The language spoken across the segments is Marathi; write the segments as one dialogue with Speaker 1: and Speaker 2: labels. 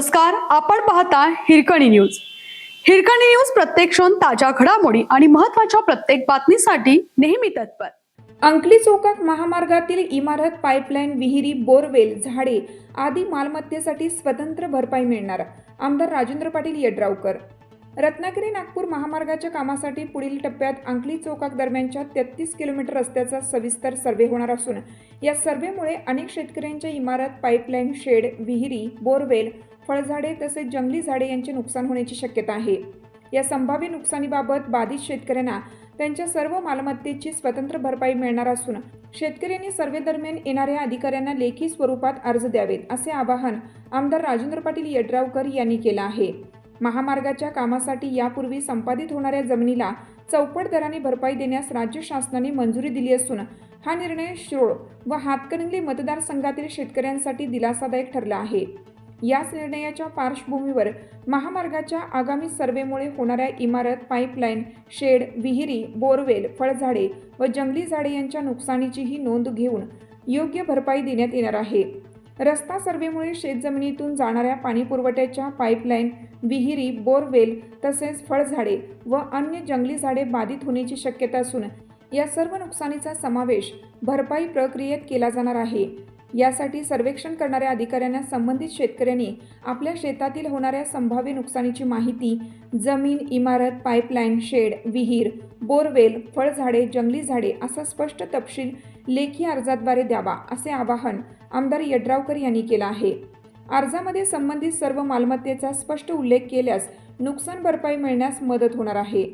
Speaker 1: नमस्कार आपण पाहता हिरकणी न्यूज. हिरकणी न्यूज प्रत्येक क्षण ताज्या घडामोडी आणि महत्त्वाच्या प्रत्येक बातमीसाठी नेहमी तत्पर.
Speaker 2: अंकली चौकात महामार्गातील इमारत पाईपलाईन विहिरी बोरवेल झाडे आदी मालमत्तेसाठी स्वतंत्र भरपाई मिळणार आमदार राजेंद्र पाटील यड्रावकर. रत्नागिरी नागपूर महामार्गाच्या कामासाठी पुढील टप्प्यात अंकली चौकाक दरम्यानच्या तेहतीस किलोमीटर रस्त्याचा सविस्तर सर्वे होणार असून या सर्वेमुळे अनेक शेतकऱ्यांच्या इमारत पाईपलाईन शेड विहिरी बोरवेल फळझाडे तसेच जंगली झाडे यांचे नुकसान होण्याची शक्यता आहे. या संभाव्य नुकसानीबाबत बाधित शेतकऱ्यांना त्यांच्या सर्व मालमत्तेची स्वतंत्र भरपाई मिळणार असून शेतकऱ्यांनी सर्वे दरम्यान येणाऱ्या अधिकाऱ्यांना लेखी स्वरूपात अर्ज द्यावेत असे आवाहन आमदार राजेंद्र पाटील यड्रावकर यांनी केलं आहे. महामार्गाच्या कामासाठी यापूर्वी संपादित होणाऱ्या जमिनीला चौपट दराने भरपाई देण्यास राज्य शासनाने मंजुरी दिली असून हा निर्णय शिरोळ व हातकणंगले मतदारसंघातील शेतकऱ्यांसाठी दिलासादायक ठरला आहे. याच निर्णयाच्या पार्श्वभूमीवर महामार्गाच्या आगामी सर्वेमुळे होणाऱ्या इमारत पाईपलाईन शेड विहिरी बोरवेल फळझाडे व जंगली झाडे यांच्या नुकसानीचीही नोंद घेऊन योग्य भरपाई देण्यात येणार आहे. रस्ता सर्वेमुळे शेतजमिनीतून जाणाऱ्या पाणीपुरवठ्याच्या पाईपलाईन विहिरी बोरवेल तसेच फळझाडे व अन्य जंगली झाडे बाधित होण्याची शक्यता असून या सर्व नुकसानीचा समावेश भरपाई प्रक्रियेत केला जाणार आहे. यासाठी सर्वेक्षण करणाऱ्या अधिकाऱ्यांना संबंधित शेतकऱ्यांनी आपल्या शेतातील होणाऱ्या संभाव्य नुकसानीची माहिती जमीन इमारत पाईपलाईन शेड विहीर बोरवेल फळझाडे जंगली झाडे असा स्पष्ट तपशील लेखी अर्जाद्वारे द्यावा असे आवाहन आमदार यड्रावकर यांनी केलं आहे. अर्जामध्ये संबंधित सर्व मालमत्तेचा स्पष्ट उल्लेख केल्यास नुकसान भरपाई मिळण्यास मदत होणार आहे.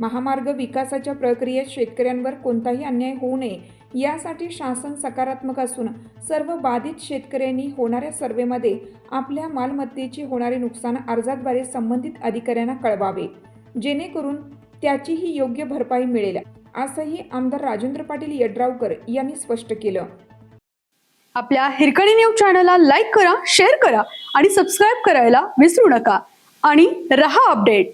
Speaker 2: महामार्ग विकासाच्या प्रक्रियेत शेतकऱ्यांवर कोणताही अन्याय होऊ नये यासाठी शासन सकारात्मक असून सर्व बाधित शेतकऱ्यांनी होणाऱ्या सर्वेमध्ये आपल्या मालमत्तेचे होणारे नुकसान अर्जाद्वारे संबंधित अधिकाऱ्यांना कळवावे. जेणेकरून त्याचीही योग्य भरपाई मिळेल असंही आमदार राजेंद्र पाटील यड्रावकर यांनी स्पष्ट केलं.
Speaker 1: आपल्या हिरकणी न्यूज चॅनलला लाईक करा शेअर करा आणि सबस्क्राईब करायला विसरू नका. आणि रहा अपडेट.